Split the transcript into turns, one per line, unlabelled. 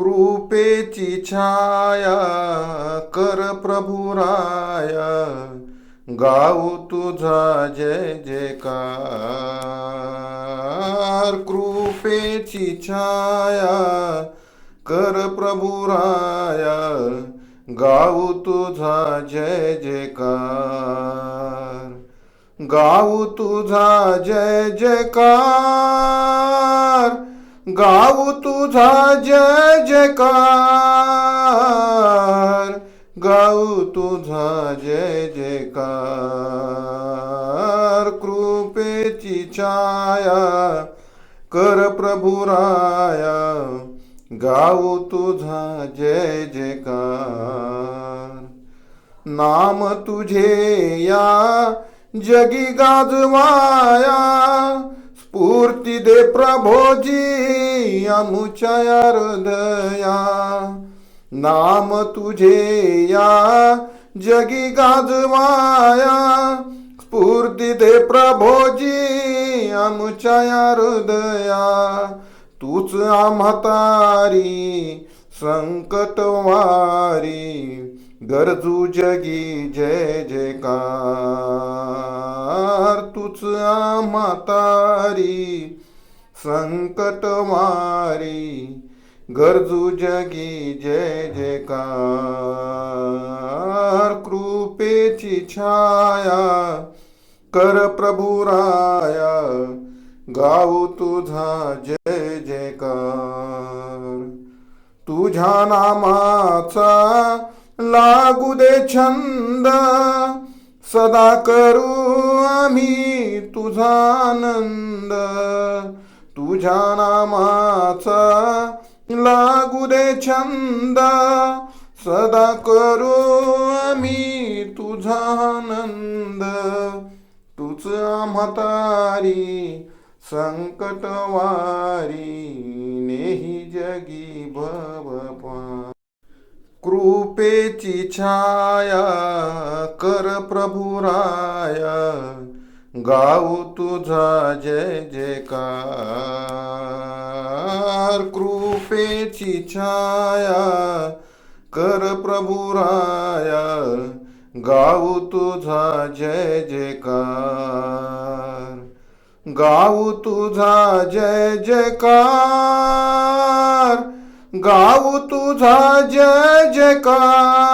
कृपेची छाया कर प्रभुराया गाऊ तुझा जय जयकार. कृपेची छाया कर प्रभुराया गाऊ तुझा जय जयकार. गाऊ तुझा जय जयकार. गाऊ तुझा जय जयकार। गाऊ तुझा जय जयकार। कृपेची छाया कर प्रभुराया गाऊ तुझा जय जयकार। नाम तुझे या, जगी गाजवाया। स्फूर्ती दे प्रभोजी अमुच्या हृदया नाम तुझे या जगी गाजवाया. स्फूर्ती दे प्रभोजी आमच्या हृदया तूच आम्हातारी संकटवारी. गरजू जगी जय जयकार. तुच आम्हातारी संकटवारी गरजू जगी जय जयकार. कृपेची छाया कर प्रभुराया गाऊ तुझा जय जयकार. तुझ्या नामाचा लागू दे छंद. सदा करू आम्ही तुझा आनंद. तुझ्या नामाचा लागू दे छंद. सदा करू आम्ही तुझा आनंद. तुझ म्हातारी संकटवारी नेही जगी भव. कृपेची छाया कर प्रभुराया गाऊ तुझा जय जयकार. कृपेची छाया कर प्रभुराया गाऊ तुझा जय जयकार. गाऊ तुझा जय जयकार. गाऊ तुझा जय जयकार.